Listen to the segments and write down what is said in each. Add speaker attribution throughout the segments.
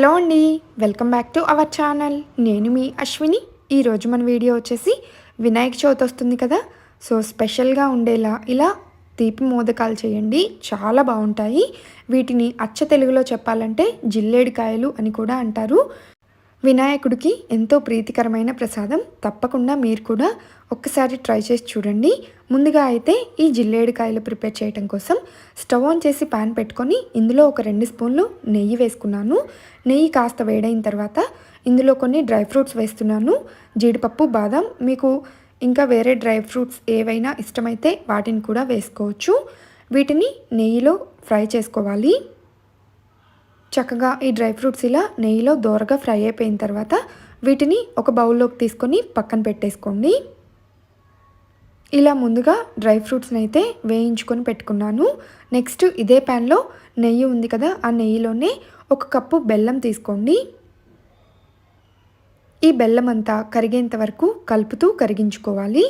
Speaker 1: Hello అండి welcome back to our channel. నేను మీ అశ్విని. ఈరోజు మన వీడియో వచ్చేసి వినాయక చవితి వస్తుంది కదా సో స్పెషల్గా ఉండేలా ఇలా తీపి మోదకాలు చేయండి. చాలా బాగుంటాయి. వీటిని అచ్చ తెలుగులో చెప్పాలంటే జిల్లేడికాయలు అని కూడా అంటారు. వినాయకుడికి ఎంతో ప్రీతికరమైన ప్రసాదం. తప్పకుండా మీరు కూడా ఒక్కసారి ట్రై చేసి చూడండి. ముందుగా అయితే ఈ జిల్లేడికాయలు ప్రిపేర్ చేయడం కోసం స్టవ్ ఆన్ చేసి పాన్ పెట్టుకొని ఇందులో ఒక రెండు స్పూన్లు నెయ్యి వేసుకున్నాను. నెయ్యి కాస్త వేడైన తర్వాత ఇందులో కొన్ని డ్రై ఫ్రూట్స్ వేస్తున్నాను. జీడిపప్పు బాదం మీకు ఇంకా వేరే డ్రై ఫ్రూట్స్ ఏవైనా ఇష్టమైతే వాటిని కూడా వేసుకోవచ్చు. వీటిని నెయ్యిలో ఫ్రై చేసుకోవాలి. చక్కగా ఈ డ్రై ఫ్రూట్స్ ఇలా నెయ్యిలో దోరగా ఫ్రై అయిపోయిన తర్వాత వీటిని ఒక బౌల్లోకి తీసుకొని పక్కన పెట్టేసుకోండి. ఇలా ముందుగా డ్రై ఫ్రూట్స్ని అయితే వేయించుకొని పెట్టుకున్నాను. నెక్స్ట్ ఇదే ప్యాన్లో నెయ్యి ఉంది కదా ఆ నెయ్యిలోనే ఒక కప్పు బెల్లం తీసుకోండి. ఈ బెల్లం అంతా కరిగేంత వరకు కలుపుతూ కరిగించుకోవాలి.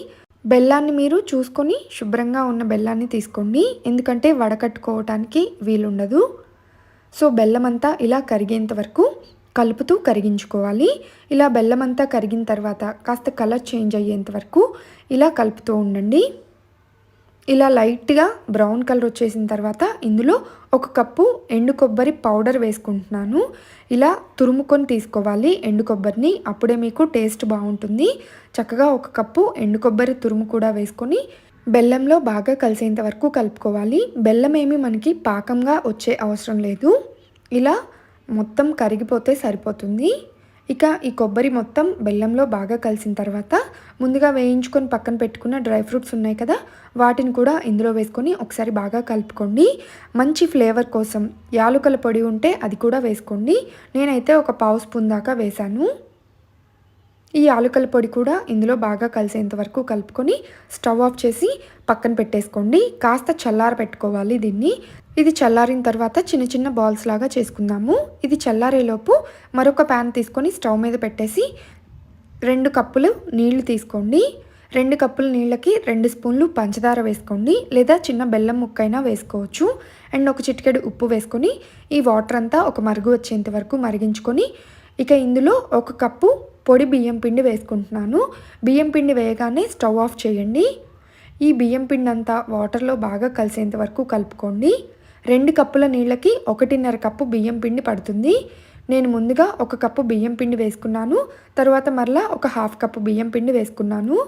Speaker 1: బెల్లాన్ని మీరు చూసుకొని శుభ్రంగా ఉన్న బెల్లాన్ని తీసుకోండి. ఎందుకంటే వడకట్టుకోవటానికి వీలుండదు. సో బెల్లం అంతా ఇలా కరిగేంత వరకు కలుపుతూ కరిగించుకోవాలి. ఇలా బెల్లం అంతా కరిగిన తర్వాత కాస్త కలర్ చేంజ్ అయ్యేంత వరకు ఇలా కలుపుతూ ఉండండి. ఇలా లైట్గా బ్రౌన్ కలర్ వచ్చేసిన తర్వాత ఇందులో ఒక కప్పు ఎండు కొబ్బరి పౌడర్ వేసుకుంటున్నాను. ఇలా తురుముకొని తీసుకోవాలి ఎండు కొబ్బరిని. అప్పుడే మీకు టేస్ట్ బాగుంటుంది. చక్కగా ఒక కప్పు ఎండు కొబ్బరి తురుము కూడా వేసుకొని బెల్లంలో బాగా కలిసేంత వరకు కలుపుకోవాలి. బెల్లం ఏమి మనకి పాకంగా వచ్చే అవసరం లేదు. ఇలా మొత్తం కరిగిపోతే సరిపోతుంది. ఇక ఈ కొబ్బరి మొత్తం బెల్లంలో బాగా కలిసిన తర్వాత ముందుగా వేయించుకొని పక్కన పెట్టుకున్న డ్రై ఫ్రూట్స్ ఉన్నాయి కదా వాటిని కూడా ఇందులో వేసుకొని ఒకసారి బాగా కలుపుకోండి. మంచి ఫ్లేవర్ కోసం యాలుకల పొడి ఉంటే అది కూడా వేసుకోండి. నేనైతే ఒక పావు స్పూన్ దాకా వేశాను. ఈ ఆలుకల పొడి కూడా ఇందులో బాగా కలిసేంత వరకు కలుపుకొని స్టవ్ ఆఫ్ చేసి పక్కన పెట్టేసుకోండి. కాస్త చల్లార పెట్టుకోవాలి దీన్ని. ఇది చల్లారిన తర్వాత చిన్న చిన్న బాల్స్ లాగా చేసుకుందాము. ఇది చల్లారేలోపు మరొక ప్యాన్ తీసుకొని స్టవ్ మీద పెట్టేసి రెండు కప్పులు నీళ్ళు తీసుకోండి. రెండు కప్పుల నీళ్ళకి రెండు స్పూన్లు పంచదార వేసుకోండి. లేదా చిన్న బెల్లం ముక్కైనా వేసుకోవచ్చు. అండ్ ఒక చిటికెడు ఉప్పు వేసుకొని ఈ వాటర్ అంతా ఒక మరుగు వచ్చేంత వరకు మరిగించుకొని ఇక ఇందులో ఒక కప్పు పొడి బియ్యం పిండి వేసుకుంటున్నాను. బియ్యం పిండి వేయగానే స్టవ్ ఆఫ్ చేయండి. ఈ బియ్యం పిండి అంతా వాటర్లో బాగా కలిసేంత వరకు కలుపుకోండి. రెండు కప్పుల నీళ్ళకి ఒకటిన్నర కప్పు బియ్యం పిండి పడుతుంది. నేను ముందుగా ఒక కప్పు బియ్యం పిండి వేసుకున్నాను. తర్వాత మరలా ఒక హాఫ్ కప్పు బియ్యం పిండి వేసుకున్నాను.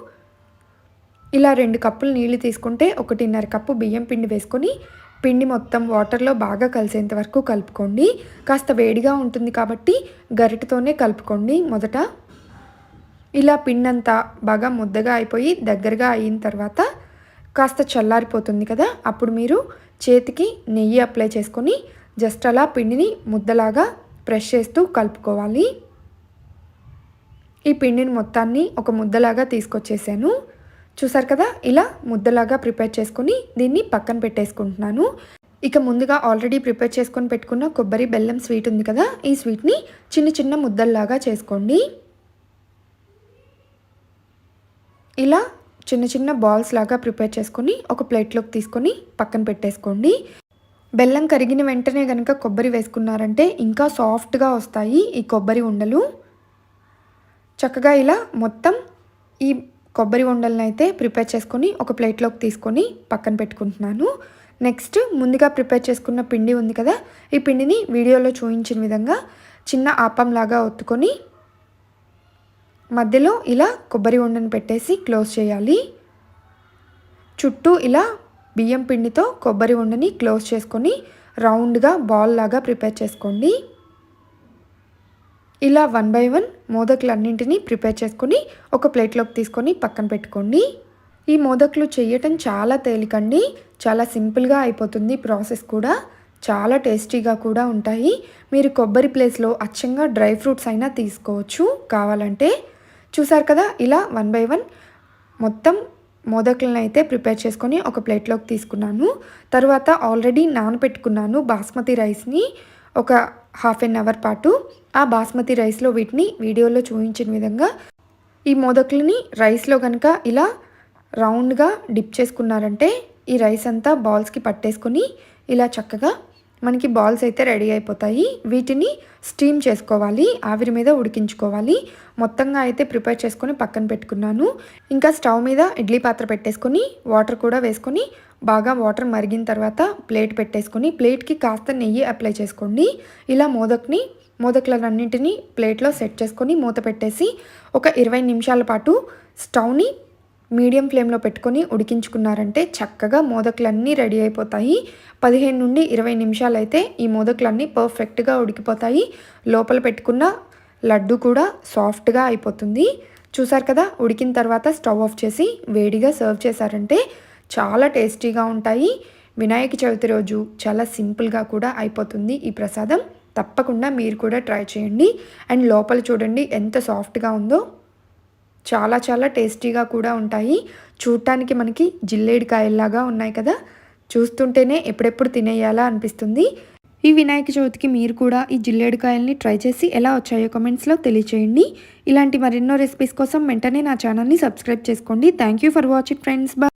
Speaker 1: ఇలా రెండు కప్పులు నీళ్ళు తీసుకుంటే ఒకటిన్నర కప్పు బియ్యం పిండి వేసుకొని పిండి మొత్తం వాటర్లో బాగా కలిసేంత వరకు కలుపుకోండి. కాస్త వేడిగా ఉంటుంది కాబట్టి గరిటతోనే కలుపుకోండి మొదట. ఇలా పిండి అంతా బాగా ముద్దగా అయిపోయి దగ్గరగా అయిన తర్వాత కాస్త చల్లారిపోతుంది కదా అప్పుడు మీరు చేతికి నెయ్యి అప్లై చేసుకొని జస్ట్ అలా పిండిని ముద్దలాగా ప్రెష్ చేస్తూ కలుపుకోవాలి. ఈ పిండిని మొత్తాన్ని ఒక ముద్దలాగా తీసుకొచ్చేసాను. చూసారు కదా? ఇలా ముద్దలాగా ప్రిపేర్ చేసుకుని దీన్ని పక్కన పెట్టేసుకుంటున్నాను. ఇక ముందుగా ఆల్రెడీ ప్రిపేర్ చేసుకొని పెట్టుకున్న కొబ్బరి బెల్లం స్వీట్ ఉంది కదా? ఈ స్వీట్ని చిన్న చిన్న ముద్దల్లాగా చేసుకోండి. ఇలా చిన్న చిన్న బాల్స్ లాగా ప్రిపేర్ చేసుకొని ఒక ప్లేట్లోకి తీసుకొని పక్కన పెట్టేసుకోండి. బెల్లం కరిగిన వెంటనే కనుక కొబ్బరి వేసుకున్నారంటే ఇంకా సాఫ్ట్గా వస్తాయి ఈ కొబ్బరి ఉండలు. చక్కగా ఇలా మొత్తం ఈ కొబ్బరి ఉండలను అయితే ప్రిపేర్ చేసుకొని ఒక ప్లేట్లోకి తీసుకొని పక్కన పెట్టుకుంటున్నాను. నెక్స్ట్ ముందుగా ప్రిపేర్ చేసుకున్న పిండి ఉంది కదా ఈ పిండిని వీడియోలో చూపించిన విధంగా చిన్న ఆపంలాగా ఒత్తుకొని మధ్యలో ఇలా కొబ్బరి ఉండను పెట్టేసి క్లోజ్ చేయాలి. చుట్టూ ఇలా బియ్యం పిండితో కొబ్బరి ఉండని క్లోజ్ చేసుకొని రౌండ్గా బాల్ లాగా ప్రిపేర్ చేసుకోండి. ఇలా వన్ బై వన్ మోదకులన్నింటినీ ప్రిపేర్ చేసుకొని ఒక ప్లేట్లోకి తీసుకొని పక్కన పెట్టుకోండి. ఈ మోదకులు చేయటం చాలా తేలికండి. చాలా సింపుల్గా అయిపోతుంది ప్రాసెస్ కూడా. చాలా టేస్టీగా కూడా ఉంటాయి. మీరు కొబ్బరి ప్లేస్లో అచ్చంగా డ్రై ఫ్రూట్స్ అయినా తీసుకోవచ్చు కావాలంటే. చూసారు కదా ఇలా వన్ బై వన్ మొత్తం మోదకులను అయితే ప్రిపేర్ చేసుకొని ఒక ప్లేట్లోకి తీసుకున్నాను. తర్వాత ఆల్రెడీ నానబెట్టుకున్నాను బాస్మతి రైస్ని. ఒక హాఫ్ అన్ అవర్ పాటు ఆ బాస్మతి రైస్లో వీటిని వీడియోలో చూపించిన విధంగా ఈ మోదకులని రైస్లో కనుక ఇలా రౌండ్గా డిప్ చేసుకున్నారంటే ఈ రైస్ అంతా బాల్స్కి పట్టేసుకొని ఇలా చక్కగా మనకి బాల్స్ అయితే రెడీ అయిపోతాయి. వీటిని స్టీమ్ చేసుకోవాలి. ఆవిరి మీద ఉడికించుకోవాలి. మొత్తంగా అయితే ప్రిపేర్ చేసుకొని పక్కన పెట్టుకున్నాను. ఇంకా స్టవ్ మీద ఇడ్లీ పాత్ర పెట్టేసుకొని వాటర్ కూడా వేసుకొని బాగా వాటర్ మరిగిన తర్వాత ప్లేట్ పెట్టేసుకొని ప్లేట్కి కాస్త నెయ్యి అప్లై చేసుకోండి. ఇలా మోదక్ని మోదకులన్నింటినీ ప్లేట్లో సెట్ చేసుకొని మూత పెట్టేసి ఒక ఇరవై నిమిషాల పాటు స్టవ్ని మీడియం ఫ్లేమ్లో పెట్టుకొని ఉడికించుకున్నారంటే చక్కగా మోదకులన్నీ రెడీ అయిపోతాయి. పదిహేను నుండి ఇరవై నిమిషాలు అయితే ఈ మోదకులన్నీ పర్ఫెక్ట్గా ఉడికిపోతాయి. లోపల పెట్టుకున్న లడ్డు కూడా సాఫ్ట్గా అయిపోతుంది. చూసారు కదా ఉడికిన తర్వాత స్టవ్ ఆఫ్ చేసి వేడిగా సర్వ్ చేశారంటే చాలా టేస్టీగా ఉంటాయి. వినాయక చవితి రోజు చాలా సింపుల్గా కూడా అయిపోతుంది ఈ ప్రసాదం. తప్పకుండా మీరు కూడా ట్రై చేయండి. అండ్ లోపల చూడండి ఎంత సాఫ్ట్గా ఉందో. చాలా చాలా టేస్టీగా కూడా ఉంటాయి. చూడటానికి మనకి జిల్లేడికాయల్లాగా ఉన్నాయి కదా. చూస్తుంటేనే ఎప్పుడెప్పుడు తినేయాలా అనిపిస్తుంది. ఈ వినాయక చవితికి మీరు కూడా ఈ జిల్లేడుకాయల్ని ట్రై చేసి ఎలా వచ్చాయో కమెంట్స్లో తెలియచేయండి. ఇలాంటి మరెన్నో రెసిపీస్ కోసం వెంటనే నా ఛానల్ని సబ్స్క్రైబ్ చేసుకోండి. Thank you for watching friends bye